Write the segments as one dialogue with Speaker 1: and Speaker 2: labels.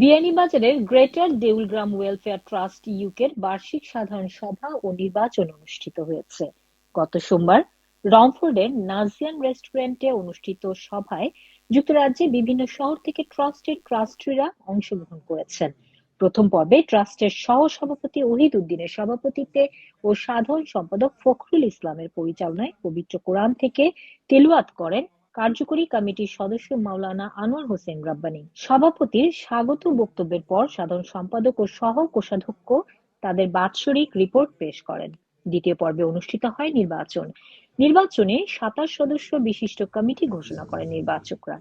Speaker 1: বিয়ানীবাজারের greater Deulgram welfare trust ইউকের বার্ষিক সাধারণ সভা ও নির্বাচন অনুষ্ঠিত হয়েছে। গত সোমবার রংফোর্ডের নাজিয়ান রেস্টুরেন্টে অনুষ্ঠিত সভায় যুক্তরাজ্যে বিভিন্ন শহর থেকে ট্রাস্টের ট্রাস্টিরা অংশগ্রহণ করেছেন। প্রথম পর্বে ট্রাস্টের সহ সভাপতি ওহিদ উদ্দিনের সভাপতিত্বে ও সাধারণ সম্পাদক ফখরুল ইসলামের পরিচালনায় পবিত্র কোরআন থেকে তেলুয়াত করেন কার্যকরী কমিটির সদস্য মাওলানা আনোয়ার হোসেন রাব্বানী। সভাপতির স্বাগত বক্তব্যের পর সাধারণ সম্পাদক ও সহ কোষাধ্যক্ষ তাদের বাৎসরিক রিপোর্ট পেশ করেন। দ্বিতীয় পর্বে অনুষ্ঠিত হয় নির্বাচন। নির্বাচনে সাতাশ সদস্য বিশিষ্ট কমিটি ঘোষণা করেন নির্বাচকরা।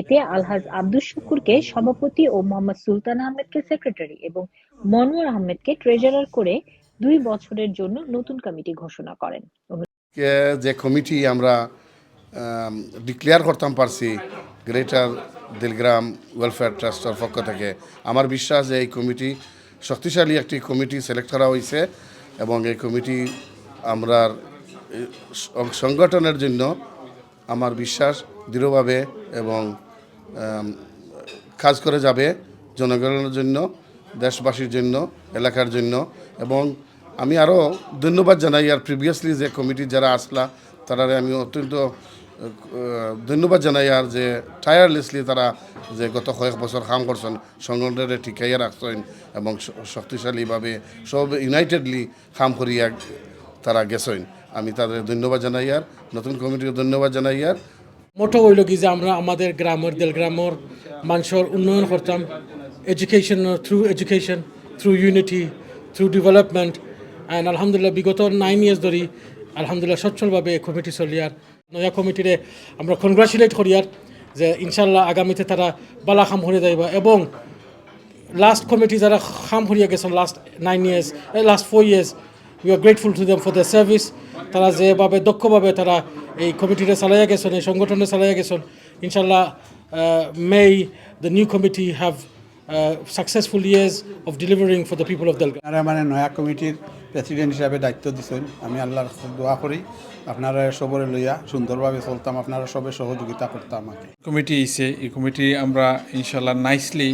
Speaker 1: এতে আলহাজ আব্দুস শুকুরকে সভাপতি ও মোহাম্মদ সুলতান আহমেদকে সেক্রেটারি এবং মনোয়ার আহমেদকে ট্রেজারার করে দুই বছরের জন্য নতুন কমিটি ঘোষণা করেন।
Speaker 2: যে কমিটি আমরা ডিক্লেয়ার করতাম পারছি গ্রেটার দিলগ্রাম ওয়েলফেয়ার ট্রাস্টের পক্ষ থেকে। আমার বিশ্বাস যে এই কমিটি শক্তিশালী একটি কমিটি সিলেক্ট করা হয়েছে এবং এই কমিটি আমরা সংগঠনের জন্য আমার বিশ্বাস দৃঢ়ভাবে এবং কাজ করে যাবে জনগণের জন্য, দেশবাসীর জন্য, এলাকার জন্য এবং আমি আরও ধন্যবাদ জানাই। আর প্রিভিয়াসলি যে কমিটি যারা আসলা তারা আমি অত্যন্ত ধন্যবাদ জানাই আর যে টায়ারলেসলি তারা যে গত কয়েক বছর কাম করছেন সংগঠনের ঠিকাইয়া রাখছেন এবং শক্তিশালীভাবে সব ইউনাইটেডলি কাম করিয়া তারা গেছেন। আমি তাদের ধন্যবাদ জানাই আর, নতুন কমিটিকে ধন্যবাদ জানাই আর।
Speaker 3: মোটো হইল কি যে আমরা আমাদের গ্রামের দেল গ্রামের মানুষের উন্নয়ন করতাম। Education through education through unity through development and আলহামদুলিল্লাহ বিগত নাইন ইয়ার্স ধরি আলহামদুলিল্লাহ সচ্ছলভাবে কমিটি চলিয়ার নয়া কমিটিরে আমরা কনগ্রাচুলেট করিয়ার যে ইনশাল্লাহ আগামীতে তারা বালা খাম হয়ে যাইবা এবং লাস্ট কমিটি যারা খাম হরিয়া গেছেন last nine years last four years we are grateful to them for the service তারা যেভাবে দক্ষভাবে তারা এই কমিটিটা চালাইয়া গেছেন, এই সংগঠনে চালাইয়া গেছেন, ইনশাল্লাহ may the new committee have successful years of delivering for the people of দেলগা
Speaker 4: মানে নয়া কমিটির প্রেসিডেন্ট হিসাবে দায়িত্ব দিছেন। আমি আল্লাহর দোয়া করি আপনারা সবরে লইয়া সুন্দরভাবে চলতাম আপনারা সবে সহযোগিতা করতাম আমাকে।
Speaker 5: কমিটি আইছে এই কমিটি আমরা ইনশাল্লাহ নাইসলি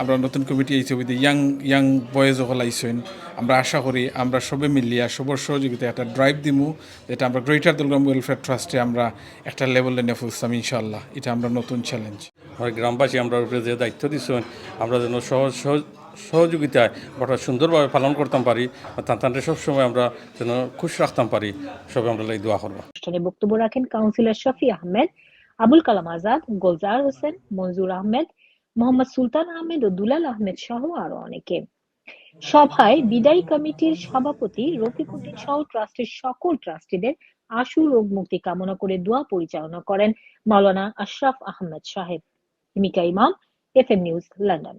Speaker 5: আমরা নতুন কমিটি আইছে উইথ ইয়াং ইয়াং বয়েজ সকল আইসেন আমরা আশা করি আমরা সবে মিলিয়া সবর সহযোগিতা একটা ড্রাইভ দিমু যেটা আমরা গ্রেটার দুর্গম ওয়েলফেয়ার ট্রাস্টে আমরা একটা লেভেলে নিয়ে ফুসতাম ইনশাল্লাহ এটা আমরা নতুন চ্যালেঞ্জ
Speaker 6: আমার গ্রামবাসী আমরা উপরে যে দায়িত্ব দিচ্ছেন আমরা যেন সহজ সহজ সহযোগিতায় ওটা সুন্দরভাবে পালন করতাম পারি তাদের সবসময় আমরা যেন খুশ রাখতাম পারি, সবে আমরা লাই দোয়া করব।
Speaker 1: অনুষ্ঠানে বক্তব্য রাখেন কাউন্সিলর শফি আহমেদ, আবুল কালাম আজাদ, গোলজার হোসেন মঞ্জুর আহমেদ, মোহাম্মদ সুলতান আহমেদ ও দুলাল আহমেদ সহ আরও অনেকে। সভায় বিদায়ী কমিটির সভাপতি, রফিকুদ্দিন সহ ট্রাস্টের সকল ট্রাস্টিদের আশু রোগ মুক্তি কামনা করে দোয়া পরিচালনা করেন মাওলানা আশরাফ আহমেদ সাহেব। Himika Imam F M news, London.